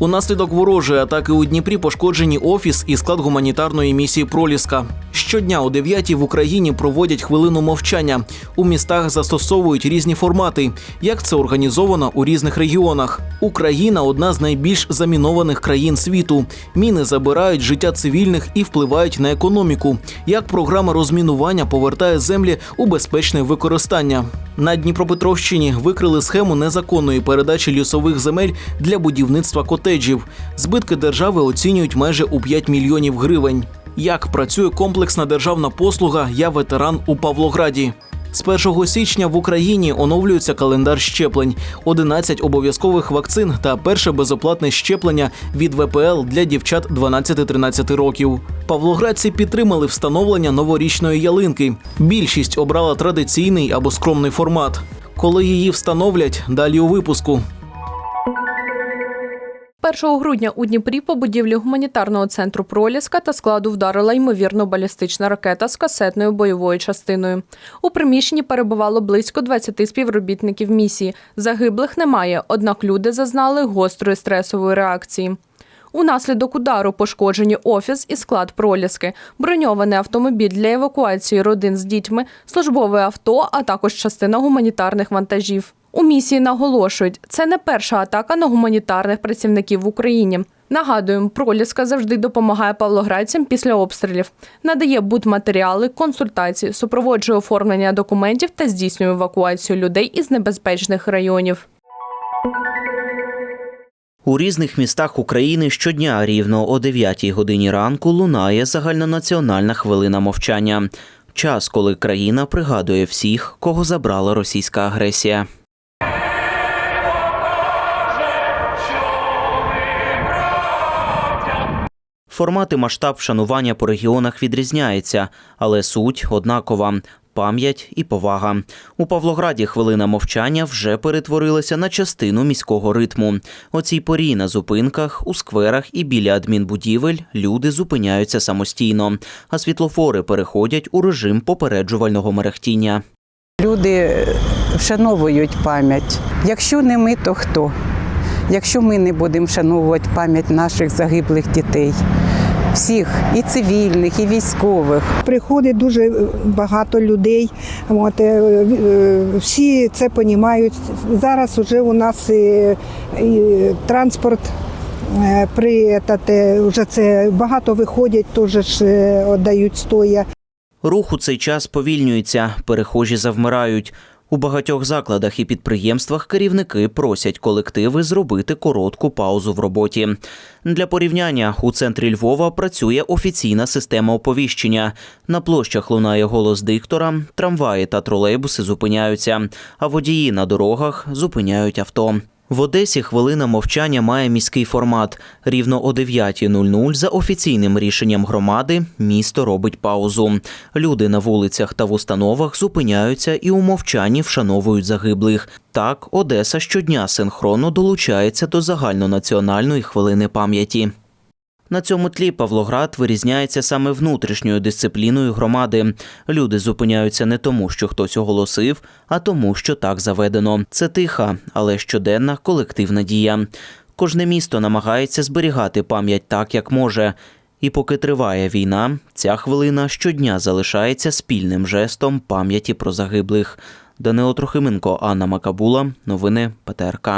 Унаслідок ворожої атаки у Дніпрі пошкоджені офіс і склад гуманітарної місії Проліска. Щодня о 9 в Україні проводять хвилину мовчання. У містах застосовують різні формати. Як це організовано у різних регіонах? Україна одна з найбільш замінованих країн світу. Міни забирають життя цивільних і впливають на економіку. Як програма розмінування повертає землі у безпечне використання? На Дніпропетровщині викрили схему незаконної передачі лісових земель для будівництва котеджів. Збитки держави оцінюють майже у 5 мільйонів гривень. Як працює комплексна державна послуга Я ветеран у Павлограді. З 1 січня в Україні оновлюється календар щеплень, 11 обов'язкових вакцин та перше безоплатне щеплення від ВПЛ для дівчат 12-13 років. Павлоградці підтримали встановлення новорічної ялинки. Більшість обрала традиційний або скромний формат. Коли її встановлять, далі у випуску. 1 грудня у Дніпрі по будівлі гуманітарного центру Проліска та складу вдарила ймовірно балістична ракета з касетною бойовою частиною. У приміщенні перебувало близько 20 співробітників місії. Загиблих немає, однак люди зазнали гострої стресової реакції. Унаслідок удару пошкоджені офіс і склад проліски, броньований автомобіль для евакуації родин з дітьми, службове авто, а також частина гуманітарних вантажів. У місії наголошують, це не перша атака на гуманітарних працівників в Україні. Нагадуємо, проліска завжди допомагає павлоградцям після обстрілів, надає будматеріали, консультації, супроводжує оформлення документів та здійснює евакуацію людей із небезпечних районів. У різних містах України щодня рівно о 9 годині ранку лунає загальнонаціональна хвилина мовчання. Час, коли країна пригадує всіх, кого забрала російська агресія. Формат і масштаб вшанування по регіонах відрізняється, але суть однакова. Пам'ять і повага у Павлограді хвилина мовчання вже перетворилася на частину міського ритму. О цій порі на зупинках, у скверах і біля адмінбудівель люди зупиняються самостійно, а світлофори переходять у режим попереджувального мерехтіння. Люди вшановують пам'ять. Якщо не ми, то хто? Якщо ми не будемо вшановувати пам'ять наших загиблих дітей, всіх і цивільних, і військових. Приходить дуже багато людей. От, е, е, всі це розуміють. Зараз вже у нас і, і транспорт. е, При етате, вже це багато виходять, теж ж е, віддають стоя. Рух у цей час повільнюється, перехожі завмирають. У багатьох закладах і підприємствах керівники просять колективи зробити коротку паузу в роботі. Для порівняння у центрі Львова працює офіційна система оповіщення. На площах лунає голос диктора, трамваї та тролейбуси зупиняються, а водії на дорогах зупиняють авто. В Одесі хвилина мовчання має міський формат. Рівно о 9.00 за офіційним рішенням громади місто робить паузу. Люди на вулицях та в установах зупиняються і у мовчанні вшановують загиблих. Так, Одеса щодня синхронно долучається до загальнонаціональної хвилини пам'яті. На цьому тлі Павлоград вирізняється саме внутрішньою дисципліною громади. Люди зупиняються не тому, що хтось оголосив, а тому, що так заведено. Це тиха, але щоденна колективна дія. Кожне місто намагається зберігати пам'ять так, як може. І поки триває війна, ця хвилина щодня залишається спільним жестом пам'яті про загиблих. Данило Трохименко, Анна Макабула. Новини ПТРК.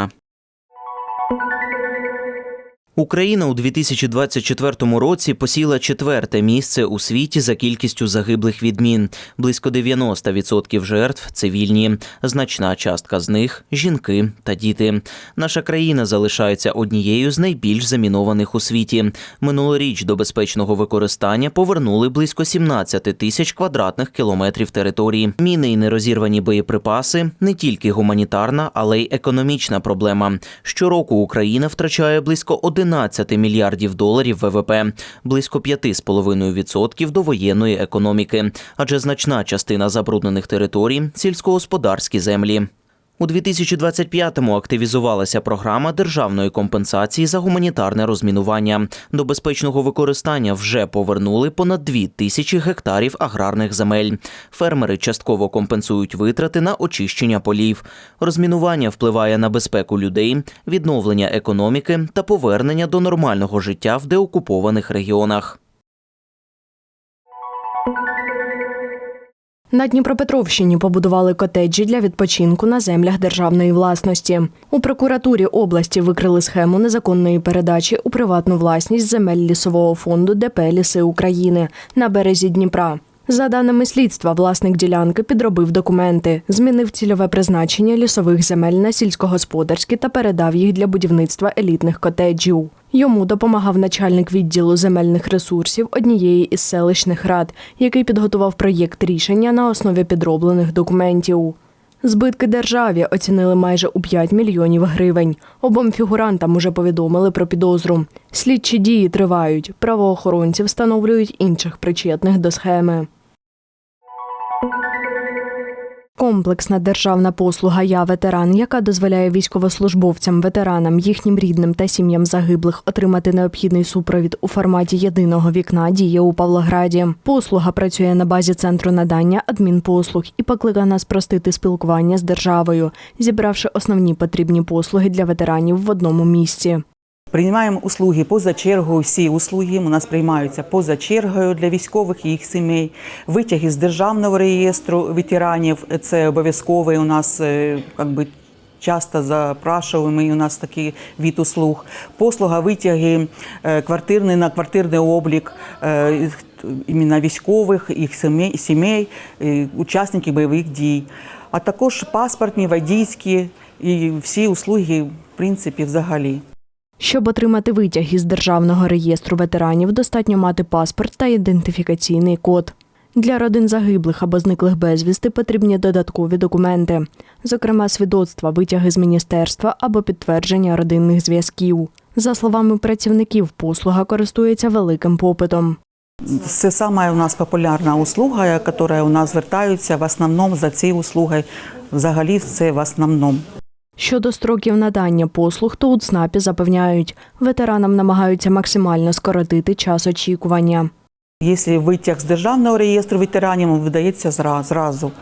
Україна у 2024 році посіла четверте місце у світі за кількістю загиблих від мін. Близько 90% жертв цивільні. Значна частка з них жінки та діти. Наша країна залишається однією з найбільш замінованих у світі. Минулоріч до безпечного використання повернули близько 17 тисяч квадратних кілометрів території. Міни і нерозірвані боєприпаси не тільки гуманітарна, але й економічна проблема. Щороку Україна втрачає близько 11 мільярдів доларів ВВП, близько 5,5% до воєнної економіки, адже значна частина забруднених територій сільськогосподарські землі. У 2025-му активізувалася програма державної компенсації за гуманітарне розмінування. До безпечного використання вже повернули понад 2 тисячі гектарів аграрних земель. Фермери частково компенсують витрати на очищення полів. Розмінування впливає на безпеку людей, відновлення економіки та повернення до нормального життя в деокупованих регіонах. На Дніпропетровщині побудували котеджі для відпочинку на землях державної власності. У прокуратурі області викрили схему незаконної передачі у приватну власність земель лісового фонду ДП Ліси України на березі Дніпра. За даними слідства, власник ділянки підробив документи, змінив цільове призначення лісових земель на сільськогосподарські та передав їх для будівництва елітних котеджів. Йому допомагав начальник відділу земельних ресурсів однієї із селищних рад, який підготував проєкт рішення на основі підроблених документів. Збитки державі оцінили майже у 5 мільйонів гривень. Обом фігурантам уже повідомили про підозру. Слідчі дії тривають. Правоохоронці встановлюють інших причетних до схеми. Комплексна державна послуга Я ветеран, яка дозволяє військовослужбовцям, ветеранам, їхнім рідним та сім'ям загиблих отримати необхідний супровід у форматі єдиного вікна, діє у Павлограді. Послуга працює на базі центру надання адмінпослуг і покликана спростити спілкування з державою, зібравши основні потрібні послуги для ветеранів в одному місці. Приймаємо услуги поза чергою. Всі услуги у нас приймаються поза чергою для військових і їх сімей. Витяги з державного реєстру ветеранів це обов'язковий у нас е, би, часто запрашуємо. У нас такий від услуг. Послуга витяги е, квартирний на квартирний облік. е, Іменно військових, їх сімей, сімей, учасників бойових дій, а також паспортні, водійські і всі услуги, в принципі, взагалі. Щоб отримати витяг із державного реєстру ветеранів, достатньо мати паспорт та ідентифікаційний код. Для родин загиблих або зниклих безвісти потрібні додаткові документи, зокрема свідоцтва, витяги з міністерства або підтвердження родинних зв'язків. За словами працівників, послуга користується великим попитом. Це саме у нас популярна услуга, яка у нас звертаються в основному за цією услугою. Взагалі, це в основному. Щодо строків надання послуг, то у ЦНАПі запевняють, ветеранам намагаються максимально скоротити час очікування. Якщо витяг з державного реєстру ветеранів видається зразу.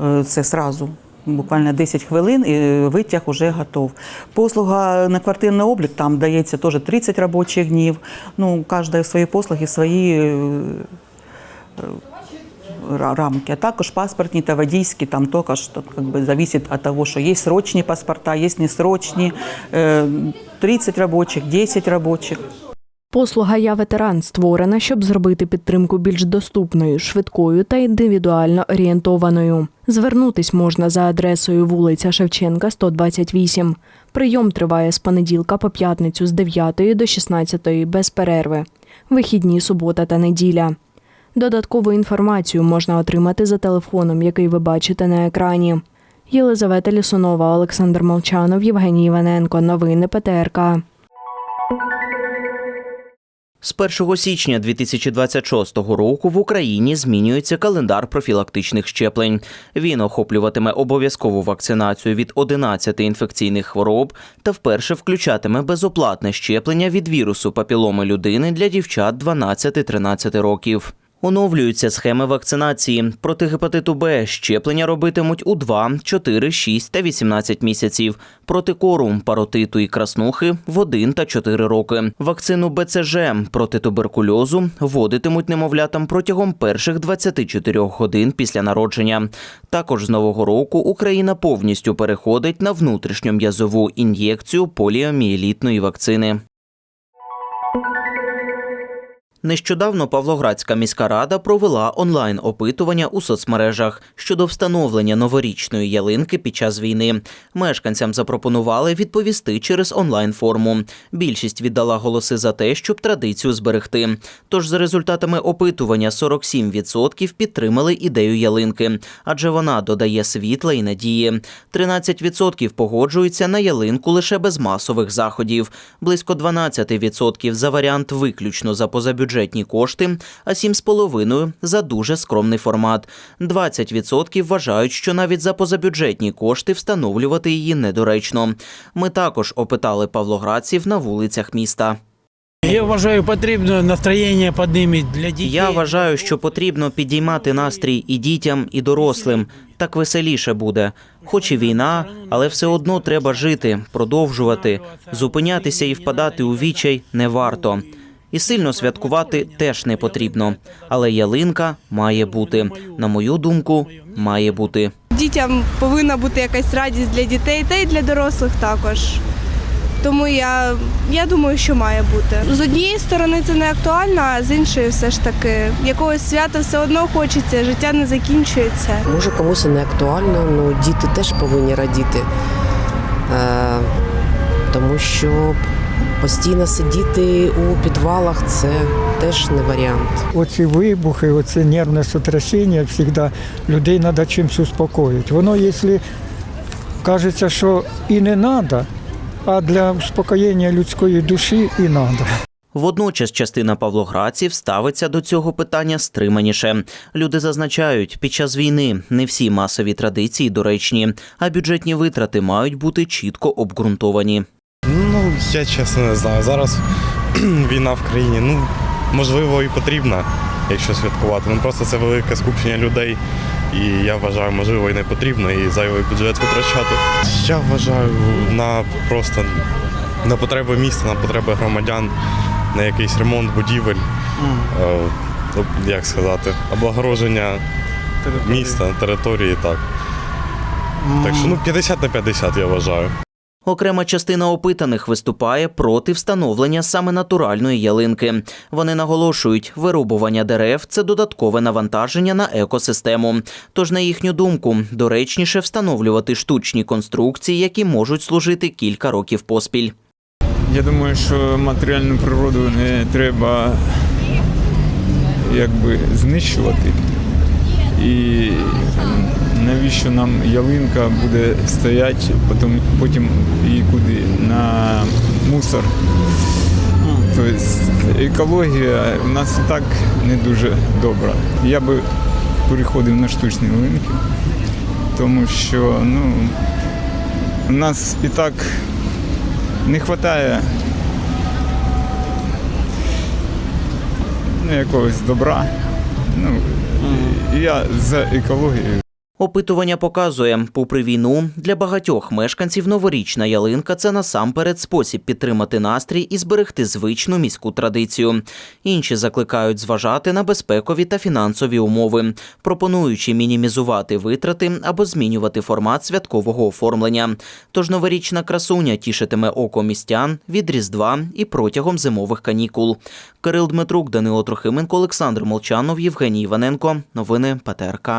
Е, Це зразу. Буквально 10 хвилин і витяг вже готов. Послуга на квартирний облік там дається теж 30 робочих днів. Ну, кожна свої послуги, свої е, е, рамки. А також паспортні та водійські, там також так, как бы, зависит от того, що є срочні паспорта, є несрочні, Е, 30 робочих, 10 робочих. Послуга Я ветеран створена, щоб зробити підтримку більш доступною, швидкою та індивідуально орієнтованою. Звернутись можна за адресою вулиця Шевченка, 128. Прийом триває з понеділка по п'ятницю з 9 до 16 без перерви. Вихідні субота та неділя. Додаткову інформацію можна отримати за телефоном, який ви бачите на екрані. Єлизавета Лісунова, Олександр Молчанов, Євгеній Іваненко. Новини ПТРК. З 1 січня 2026 року в Україні змінюється календар профілактичних щеплень. Він охоплюватиме обов'язкову вакцинацію від 11 інфекційних хвороб та вперше включатиме безоплатне щеплення від вірусу папіломи людини для дівчат 12-13 років. Оновлюються схеми вакцинації. Проти гепатиту Б щеплення робитимуть у 2, 4, 6 та 18 місяців. Проти кору, паротиту і краснухи в 1 та 4 роки. Вакцину БЦЖ проти туберкульозу вводитимуть немовлятам протягом перших 24 годин після народження. Також з нового року Україна повністю переходить на внутрішньом'язову ін'єкцію поліомієлітної вакцини. Нещодавно Павлоградська міська рада провела онлайн опитування у соцмережах щодо встановлення новорічної ялинки під час війни. Мешканцям запропонували відповісти через онлайн форму. Більшість віддала голоси за те, щоб традицію зберегти. Тож за результатами опитування 47% підтримали ідею ялинки, адже вона додає світла і надії. 13% погоджуються на ялинку лише без масових заходів. Близько 12% за варіант виключно за позабюджетним бюджетні кошти, а 7,5% – за дуже скромний формат. 20% вважають, що навіть за позабюджетні кошти встановлювати її недоречно. Ми також опитали павлоградців на вулицях міста. Я вважаю, потрібно настроєння піднімати для дітей. Я вважаю, що потрібно підіймати настрій і дітям, і дорослим. Так веселіше буде. Хоч і війна, але все одно треба жити, продовжувати. Зупинятися і впадати у відчай не варто. І сильно святкувати теж не потрібно. Але ялинка має бути. На мою думку, має бути. Дітям повинна бути якась радість для дітей, та й для дорослих також. Тому я, я думаю, що має бути. З однієї сторони це не актуально, а з іншої все ж таки якогось свята все одно хочеться, життя не закінчується. Може комусь і не актуально, але діти теж повинні радіти. Е, тому що постійно сидіти у підвалах це теж не варіант. Оці вибухи, оце нервне сотрясіння, завжди людей треба чимось успокоїти. Воно, якщо кажеться, що і не треба, а для успокоєння людської душі і треба. Водночас частина павлоградців ставиться до цього питання стриманіше. Люди зазначають, під час війни не всі масові традиції доречні, а бюджетні витрати мають бути чітко обґрунтовані. Ну, я чесно не знаю. Зараз війна в країні, ну, можливо, і потрібна, якщо святкувати. Ну просто це велике скупчення людей. І я вважаю, можливо, і не потрібно, і зайвий бюджет витрачати. Я вважаю на просто на потреби міста, на потреби громадян, на якийсь ремонт будівель, е, ну, як сказати, облагородження міста, території, так. Так що ну 50 на 50, я вважаю. Окрема частина опитаних виступає проти встановлення саме натуральної ялинки. Вони наголошують, вирубування дерев це додаткове навантаження на екосистему. Тож, на їхню думку, доречніше встановлювати штучні конструкції, які можуть служити кілька років поспіль. Я думаю, що матеріальну природу не треба якби знищувати. І навіщо нам ялинка буде стояти, потім, потім її куди на мусор. Тобто екологія в нас і так не дуже добра. Я би переходив на штучні ялинки, тому що ну, у нас і так не вистачає ну, якогось добра. Ну, і я за екологію. Опитування показує, попри війну, для багатьох мешканців новорічна ялинка це насамперед спосіб підтримати настрій і зберегти звичну міську традицію. Інші закликають зважати на безпекові та фінансові умови, пропонуючи мінімізувати витрати або змінювати формат святкового оформлення. Тож новорічна красуня тішитиме око містян від Різдва і протягом зимових канікул. Кирил Дмитрук, Данило Трохименко, Олександр Молчанов, Євгеній Іваненко. Новини ПТРК.